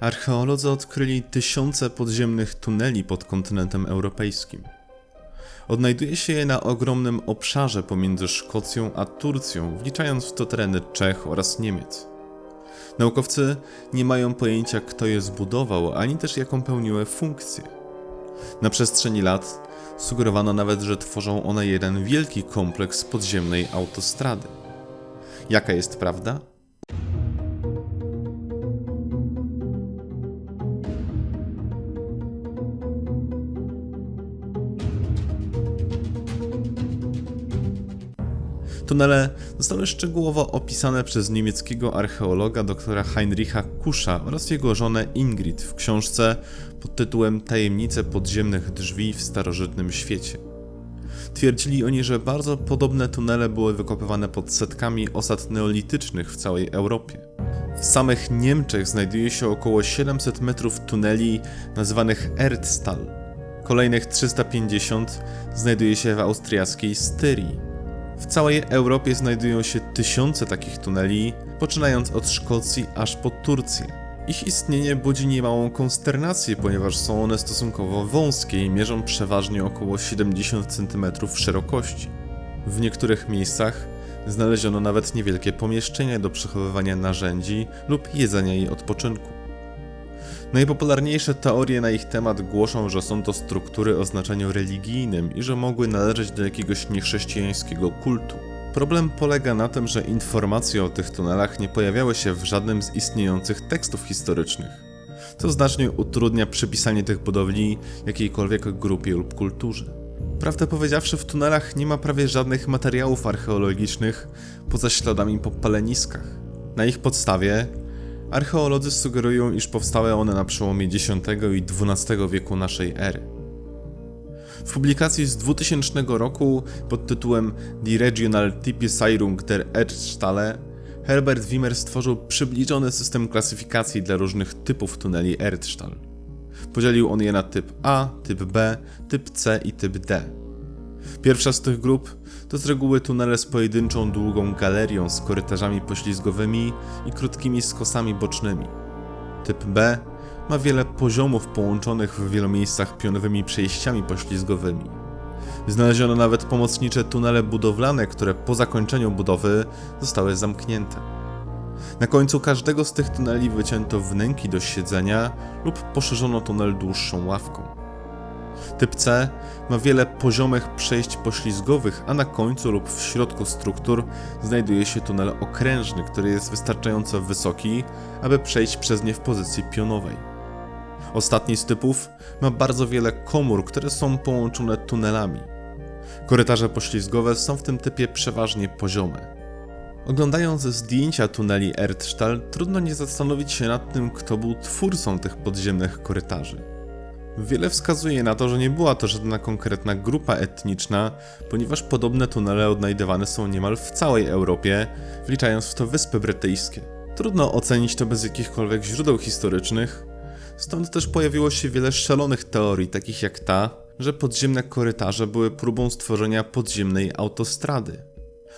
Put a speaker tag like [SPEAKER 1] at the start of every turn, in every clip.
[SPEAKER 1] Archeolodzy odkryli tysiące podziemnych tuneli pod kontynentem europejskim. Odnajduje się je na ogromnym obszarze pomiędzy Szkocją a Turcją, wliczając w to tereny Czech oraz Niemiec. Naukowcy nie mają pojęcia, kto je zbudował, ani też jaką pełniły funkcję. Na przestrzeni lat sugerowano nawet, że tworzą one jeden wielki kompleks podziemnej autostrady. Jaka jest prawda? Tunele zostały szczegółowo opisane przez niemieckiego archeologa dr Heinricha Kusza oraz jego żonę Ingrid w książce pod tytułem Tajemnice podziemnych drzwi w starożytnym świecie. Twierdzili oni, że bardzo podobne tunele były wykopywane pod setkami osad neolitycznych w całej Europie. W samych Niemczech znajduje się około 700 metrów tuneli nazywanych Erdstall. Kolejnych 350 znajduje się w austriackiej Styrii. W całej Europie znajdują się tysiące takich tuneli, poczynając od Szkocji aż po Turcję. Ich istnienie budzi niemałą konsternację, ponieważ są one stosunkowo wąskie i mierzą przeważnie około 70 cm szerokości. W niektórych miejscach znaleziono nawet niewielkie pomieszczenia do przechowywania narzędzi lub jedzenia i odpoczynku. Najpopularniejsze teorie na ich temat głoszą, że są to struktury o znaczeniu religijnym i że mogły należeć do jakiegoś niechrześcijańskiego kultu. Problem polega na tym, że informacje o tych tunelach nie pojawiały się w żadnym z istniejących tekstów historycznych, co znacznie utrudnia przypisanie tych budowli jakiejkolwiek grupie lub kulturze. Prawdę powiedziawszy, w tunelach nie ma prawie żadnych materiałów archeologicznych poza śladami po paleniskach. Na ich podstawie Archeolodzy sugerują, iż powstały one na przełomie X i XII wieku naszej ery. W publikacji z 2000 roku pod tytułem Die Regional Typisierung der Erdstalle Herbert Wimmer stworzył przybliżony system klasyfikacji dla różnych typów tuneli Erdstall. Podzielił on je na typ A, typ B, typ C i typ D. Pierwsza z tych grup to z reguły tunele z pojedynczą długą galerią z korytarzami poślizgowymi i krótkimi skosami bocznymi. Typ B ma wiele poziomów połączonych w wielu miejscach pionowymi przejściami poślizgowymi. Znaleziono nawet pomocnicze tunele budowlane, które po zakończeniu budowy zostały zamknięte. Na końcu każdego z tych tuneli wycięto wnęki do siedzenia lub poszerzono tunel dłuższą ławką. Typ C ma wiele poziomych przejść poślizgowych, a na końcu lub w środku struktur znajduje się tunel okrężny, który jest wystarczająco wysoki, aby przejść przez nie w pozycji pionowej. Ostatni z typów ma bardzo wiele komór, które są połączone tunelami. Korytarze poślizgowe są w tym typie przeważnie poziome. Oglądając zdjęcia tuneli Erdstall, trudno nie zastanowić się nad tym, kto był twórcą tych podziemnych korytarzy. Wiele wskazuje na to, że nie była to żadna konkretna grupa etniczna, ponieważ podobne tunele odnajdywane są niemal w całej Europie, wliczając w to Wyspy Brytyjskie. Trudno ocenić to bez jakichkolwiek źródeł historycznych, stąd też pojawiło się wiele szalonych teorii, takich jak ta, że podziemne korytarze były próbą stworzenia podziemnej autostrady.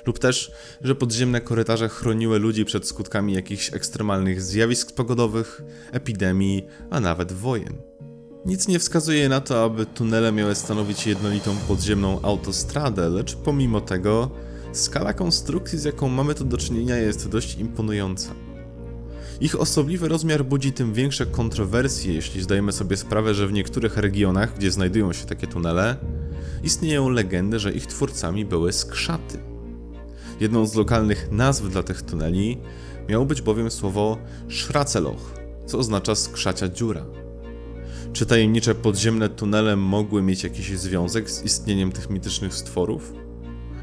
[SPEAKER 1] Lub też, że podziemne korytarze chroniły ludzi przed skutkami jakichś ekstremalnych zjawisk pogodowych, epidemii, a nawet wojen. Nic nie wskazuje na to, aby tunele miały stanowić jednolitą podziemną autostradę, lecz pomimo tego skala konstrukcji, z jaką mamy tu do czynienia, jest dość imponująca. Ich osobliwy rozmiar budzi tym większe kontrowersje, jeśli zdajemy sobie sprawę, że w niektórych regionach, gdzie znajdują się takie tunele, istnieją legendy, że ich twórcami były skrzaty. Jedną z lokalnych nazw dla tych tuneli miało być bowiem słowo Schraceloch, co oznacza skrzacia dziura. Czy tajemnicze podziemne tunele mogły mieć jakiś związek z istnieniem tych mitycznych stworów?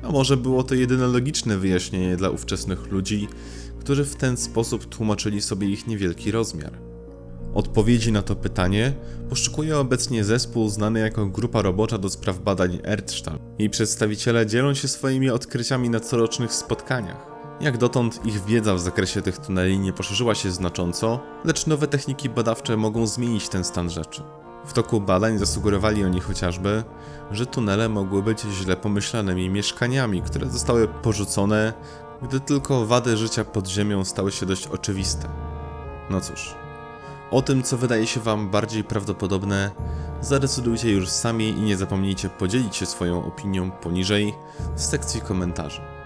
[SPEAKER 1] A może było to jedyne logiczne wyjaśnienie dla ówczesnych ludzi, którzy w ten sposób tłumaczyli sobie ich niewielki rozmiar? Odpowiedzi na to pytanie poszukuje obecnie zespół znany jako Grupa Robocza do Spraw Badań Erdstall. Jej przedstawiciele dzielą się swoimi odkryciami na corocznych spotkaniach. Jak dotąd ich wiedza w zakresie tych tuneli nie poszerzyła się znacząco, lecz nowe techniki badawcze mogą zmienić ten stan rzeczy. W toku badań zasugerowali oni chociażby, że tunele mogły być źle pomyślanymi mieszkaniami, które zostały porzucone, gdy tylko wady życia pod ziemią stały się dość oczywiste. No cóż, O tym, co wydaje się Wam bardziej prawdopodobne, zadecydujcie już sami i nie zapomnijcie podzielić się swoją opinią poniżej w sekcji komentarzy.